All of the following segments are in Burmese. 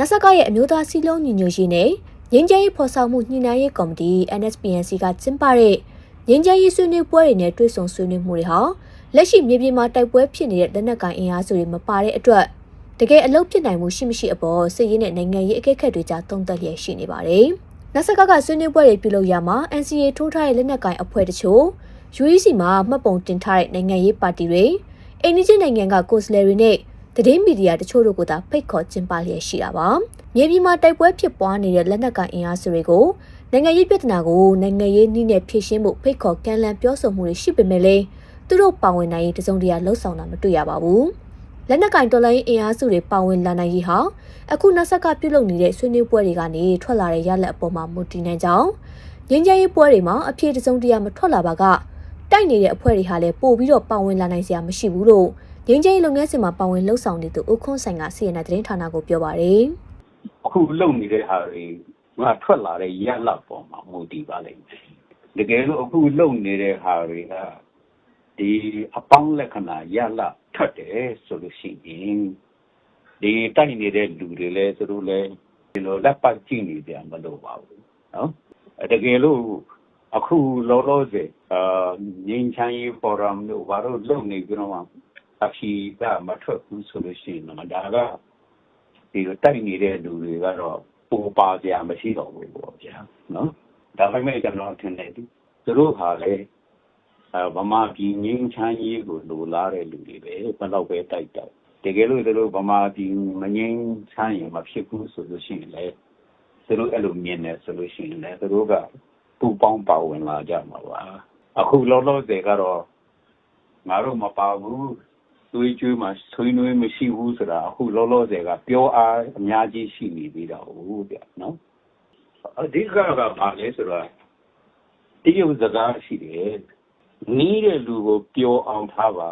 နဆကရဲ့အမျိုးသားစီးလုံးညီညွတ်ရေးနဲ့ငင်းချမ်းရေးဖော်ဆောင်မှုညှိနှိုင်းရေးကော်မတီ NSPNC ကကျင်းပတဲ့ငင်းချမ်းရေးဆွေးနွေးပွဲတွေနဲ့တွေ့ဆုံဆွေးနွေးမှုတွေဟာလက်ရှိမြေပြင်မှာတိုက်ပွဲဖြစ်နေတဲ့လက်နက်ကိုင်အင်အားစုတွေမပါတဲ့အတွက်တကယ်အလုပ်ဖြစ်နိုင်မှုရှိမရှိအပေါ်စစ်ရေးနဲ့နိုင်ငံရေးအကဲခတ်တွေကြားသုံးသပ်လျက်ရှိနေပါတယ်။နဆကကဆွေးနွေးပွဲတွေပြုလုပ်ရမှာ NCA ထိုးထားတဲ့လက်နက်ကိုင်အဖွဲ့တချို့ UEC မှာမှတ်ပုံတင်ထားတဲ့နိုင်ငံရေးပါတီတွေအိန္ဒိချင်းနိုင်ငံကကိုယ်စားလှယ်တွေနဲ့ သတင်းမီဒီယာတချို့တို့ကသာဖိတ်ခေါ်ကျင်းပလျက်ရှိတာပါ။မြေပြင်မှာတိုက်ပွဲဖြစ်ပွားနေတဲ့လက်နက်ကိုင်အင်အားစုတွေကိုနိုင်ငံရေးပြဿနာကိုနိုင်ငံရေးနည်းနဲ့ဖြေရှင်းဖို့ဖိတ်ခေါ်ကမ်းလှမ်းပြောဆိုမှုတွေရှိပေမဲ့လည်းသူတို့ပါဝင်နိုင်ရေးတစုံတရာလှုံ့ဆော်တာမတွေ့ရပါဘူး။လက်နက်ကင်တော်လိုင်းအင်အားစုတွေပါဝင်လာနိုင်ရေးဟာအခုနောက်ဆက်ကပြုလုပ်နေတဲ့ဆွေးနွေးပွဲတွေကနေထွက်လာတဲ့ရလဒ်အပေါ်မှာမူတည်နေကြောင်းငင်းကြရေးပွဲတွေမှာအပြေတစုံတရာမထွက်လာပါကတိုက်နေတဲ့အဖွဲ့တွေဟာလည်းပို့ပြီးတော့ပါဝင်လာနိုင်စရာမရှိဘူးလို့ ငင်းကြရေးလုပ်ငန်းစဉ်မှာပါဝင်လှုပ်ဆောင်နေသူဦးခွန်းဆိုင်ကစီရင်တဲ့သတင်းဌာနကိုပြောပါတယ်အခုလုံနေတဲ့ဟာတွေကထွက်လာတဲ့ရလဒ်ပေါ်မှာမူတည်ပါလိမ့်မယ်တကယ်လို့အခုလုံနေတဲ့ဟာတွေကဒီအပေါင်းလက္ခဏာရလဒ်ထွက်တယ်ဆိုလို့ရှိရင်ဒီတိုက်နေတဲ့လူတွေလည်းသူတို့လည်းဒီလိုလက်ပတ်ကြည့်နေကြမလို့ပါဘူးနော်တကယ်လို့အခုလောလောဆယ်အာငင်းချမ်းရေး forum တို့ဘာလို့လုပ်နေကြတော့ အဖြေကမထွက်ဘူးဆိုလို့ရှိရင်တော့ဒါကဒီလိုတိုက်နေတဲ့လူတွေကတော့ပူပါကြမရှိတော့ဘူးပေါ့ဗျာနော်ဒါပေမဲ့ကျွန်တော်ထင်တယ်သူတို့ဟာလေအဲဗမာပြည်ငင်းချမ်းရေးကိုလိုလားတဲ့လူတွေပဲဘယ်တော့ပဲတိုက်တိုက်တကယ်လို့သူတို့ဗမာပြည်မငင်းချမ်းရင်မဖြစ်ဘူးဆိုလို့ရှိရင်လေသူတို့အဲ့လိုမြင်နေဆိုလို့ရှိရင်လေသူတို့ကပူပေါင်းပါဝင်လာကြမှာပါအခုလောလောဆယ်ကတော့ငါတို့မပါဘူး သွေးကြွေးမှာဆွေးနွေးမရှိဘူးဆိုတာအခုလောလောဆယ်ကပြောအားအများကြီးရှိနေသေးတာဟုတ်ဗျနော်အဓိကကဘာလဲဆိုတော့တရုတ်စကားရှိတယ်နီးတဲ့လူကိုပျော်အောင်ထားပါ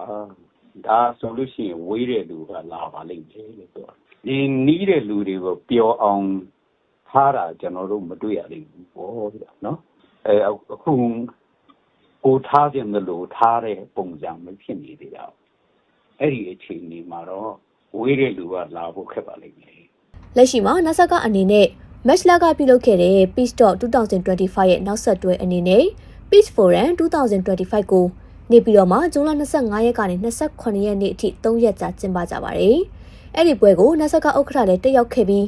ဒါဆိုလို့ရှိရင်ဝေးတဲ့လူကလာပါလိမ့်မယ်လို့ပြောဒီနီးတဲ့လူတွေကိုပျော်အောင်ထားတာကျွန်တော်တို့မတွေ့ရလိမ့်ဘူးပေါ့ဗျနော်အဲအခုကိုထားခြင်းလို့ထားတဲ့ပုံစံမဖြစ်နေသေးတာ အဲ့ဒီအခြေအနေမှာတော့ဝေးတဲ့လူကလာဖို့ခက်ပါလိမ့်မယ်လက်ရှိမှာနဆကအနေနဲ့ match လကပြုလုပ်ခဲ့တဲ့ Peace Talk 2025 ရဲ့နောက်ဆက်တွဲအနေနဲ့ Peace Forum 2025ကိုနေပြည်တော်မှာဇွန်လ25ရက်ကနေ28ရက်နေ့အထိ3ရက်ကြာကျင်းပကြပါတယ်။အဲ့ဒီပွဲကိုနဆကဥက္ကဋ္ဌလည်းတက်ရောက်ခဲ့ပြီး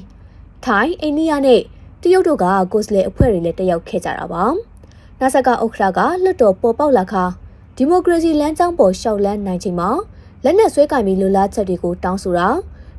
ထိုင်းအိန္ဒိယနဲ့တရုတ်တို့ကကိုယ်စားလှယ်အဖွဲ့တွေလည်းတက်ရောက်ခဲ့ကြတာပါ။နဆကဥက္ကဋ္ဌကလွတ်တော်ပေါ်ပေါက်လာခါဒီမိုကရေစီလမ်းကြောင်းပေါ်ရှောက်လန်းနိုင်ချိန်မှာ လက်နက်ဆွဲကင်ပြီးလူလားချက်တွေကိုတောင်းဆိုတာ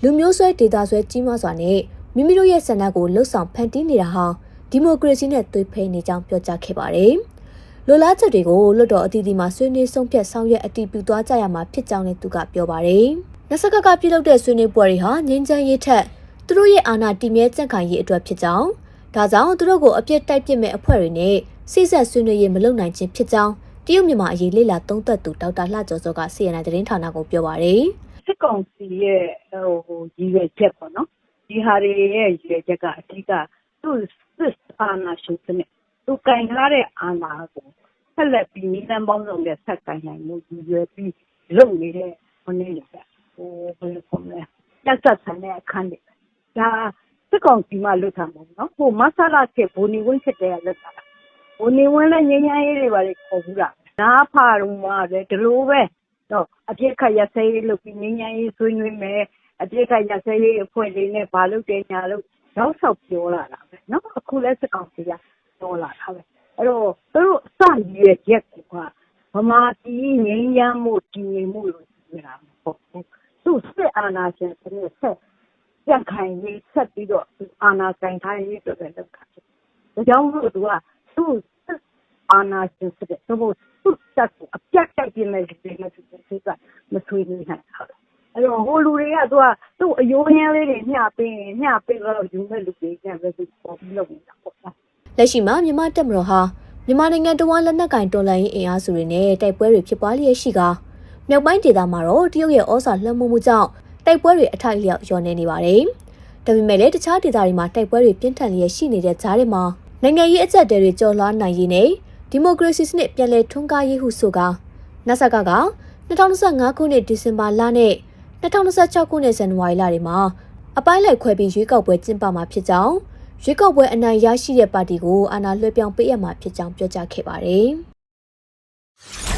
လူမျိုးဆွဲဒေတာဆွဲကြီးမားစွာနဲ့မိမိတို့ရဲ့ဆန္ဒကိုလှုပ်ဆောင်ဖန်တီးနေတာဟာဒီမိုကရေစီနဲ့သွေးဖဲနေကြောင်းပြောကြားခဲ့ပါတယ်။လူလားချက်တွေကိုလွတ်တော်အသီးသီးမှာဆွေးနွေးဆုံးဖြတ်ဆောင်ရွက်အတည်ပြုသွားကြရမှာဖြစ်ကြောင်းလည်းသူကပြောပါတယ်။နစကကပြုလုပ်တဲ့ဆွေးနွေးပွဲတွေဟာငင်းချမ်းရေးထက်သူတို့ရဲ့အာဏာတည်မြဲကြန့်ခိုင်ရေးအတွက်ဖြစ်ကြောင်းဒါကြောင့်သူတို့ကိုအပြစ်တိုက်ပစ်မဲ့အဖွဲ့တွေနဲ့စိစက်ဆွေးနွေးရေးမလုပ်နိုင်ခြင်းဖြစ်ကြောင်း တရုတ်မြန်မာအရေးလေ့လာသုံးသပ်သူဒေါက်တာလှကျော်စောက CNN သတင်းဌာနကိုပြောပါတယ်။စစ်ကောင်စီရဲ့ဟိုရည်ရွယ်ချက်ပေါ့နော်ဒီဟာတွေရဲ့ရည်ရွယ်ချက်ကအဓိကသူ့စစ်အာဏာရှင်စနစ်သူကင်ထားတဲ့အာဏာကိုဆက်လက်ပြီးနိလန်ပေါင်းစုံနဲ့ဆက်ကင်နိုင်မှုရည်ရွယ်ပြီးလုပ်နေတဲ့ဟိုနေ့လေဟိုဘယ်လိုခေါ်မလဲတက်ဆက်ဆန်တဲ့အခန်းတွေဒါစစ်ကောင်စီမှလွတ်တာမဟုတ်နော်ဟိုမဆလာကဘူနီဝင်းဖြစ်တဲ့လွတ်တာ ဗိုလ်နေဝင်းလည်းငြိမ်းချမ်းရေးတွေဘာတွေခေါ်ဘူးလားနားဖာတော့မှလည်းဒီလိုပဲတော့အပြစ်ခတ်ရစဲရေးလုပ်ပြီးငြိမ်းချမ်းရေးဆွေးနွေးမယ်အပြစ်ခတ်ရစဲရေးအဖွဲ့တွေနဲ့ဘာလုပ်တယ်ညာလို့ရောက်ဆောက်ပြောလာတာပဲနော်အခုလည်းစကောင်စီကပြောလာတာပဲအဲ့တော့သူတို့အစရည်ရက်ကဗမာပြည်ငြိမ်းချမ်းမှုတည်ငြိမ်မှုလို့ပြောတာမဟုတ်ဘူးသူစစ်အာဏာရှင်စနစ်ဆက်ပြန်ခိုင်ရေးဆက်ပြီးတော့အာဏာဆိုင်ထားရေးအတွက်လုပ်တာဒါကြောင့်မို့သူက သူ့အာဏာရှင်စနစ်သူ့သူ့တက်ကိုအပြတ်တိုက်ပြမယ်ဒီလိုသူကမဆွေးနွေးနိုင်ဘူးအဲ့တော့ဟိုလူတွေကသူကသူ့အယိုးရင်းလေးတွေမျှပေးရင်မျှပေးတော့ယူမဲ့လူတွေကျန်ပဲသူပေါ်ပြီးလုပ်နေတာပေါ့နော်လက်ရှိမှာမြန်မာတပ်မတော်ဟာမြန်မာနိုင်ငံတော်ဝန်လက်နက်ကင်တော်လှန်ရေးအင်အားစုတွေနဲ့တိုက်ပွဲတွေဖြစ်ပွားလျက်ရှိကမြောက်ပိုင်းဒေသမှာတော့တရုတ်ရဲ့ဩဇာလွှမ်းမိုးမှုကြောင့်တိုက်ပွဲတွေအထိုက်လျောက်လျော့နေနေပါတယ်။ဒါပေမဲ့လည်းတခြားဒေသတွေမှာတိုက်ပွဲတွေပြင်းထန်လျက်ရှိနေတဲ့ကြားထဲမှာ နိုင်ငံရေးအကြက်တဲတွေကြော်လွှားနိုင်ရေးနဲ့ဒီမိုကရေစီစနစ်ပြန်လည်ထွန်းကားရေးဟုဆိုကနဆကက2025ခုနှစ်ဒီဇင်ဘာလနဲ့2026ခုနှစ်ဇန်နဝါရီလတွေမှာအပိုင်းလိုက်ခွဲပြီးရွေးကောက်ပွဲကျင်းပမှာဖြစ်ကြောင်းရွေးကောက်ပွဲအနိုင်ရရှိတဲ့ပါတီကိုအာဏာလွှဲပြောင်းပေးရမှာဖြစ်ကြောင်းပြောကြားခဲ့ပါတယ်။